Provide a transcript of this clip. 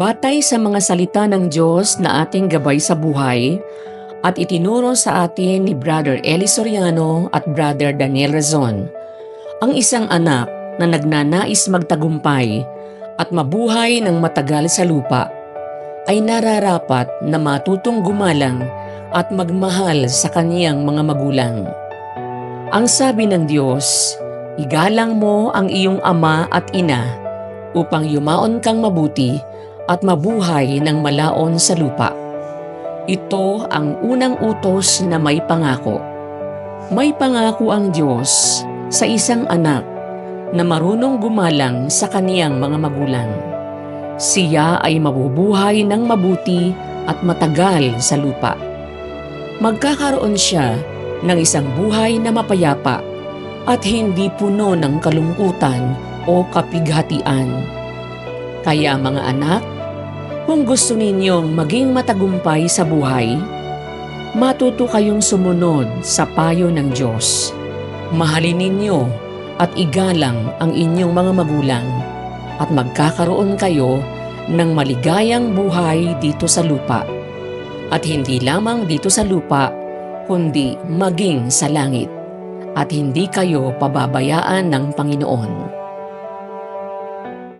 Batay sa mga salita ng Diyos na ating gabay sa buhay at itinuro sa atin ni Brother Eli Soriano at Brother Daniel Razon, ang isang anak na nagnanais magtagumpay at mabuhay ng matagal sa lupa ay nararapat na matutong gumalang at magmahal sa kaniyang mga magulang. Ang sabi ng Diyos, igalang mo ang iyong ama at ina upang yumaon kang mabuti at mabuhay ng malaon sa lupa. Ito ang unang utos na may pangako. May pangako ang Diyos sa isang anak na marunong gumalang sa kaniyang mga magulang. Siya ay mabubuhay ng mabuti at matagal sa lupa. Magkakaroon siya ng isang buhay na mapayapa at hindi puno ng kalungkutan o kapighatian. Kaya mga anak, kung gusto ninyong maging matagumpay sa buhay, matuto kayong sumunod sa payo ng Diyos. Mahalin ninyo at igalang ang inyong mga magulang at magkakaroon kayo ng maligayang buhay dito sa lupa. At hindi lamang dito sa lupa, kundi maging sa langit. At hindi kayo pababayaan ng Panginoon.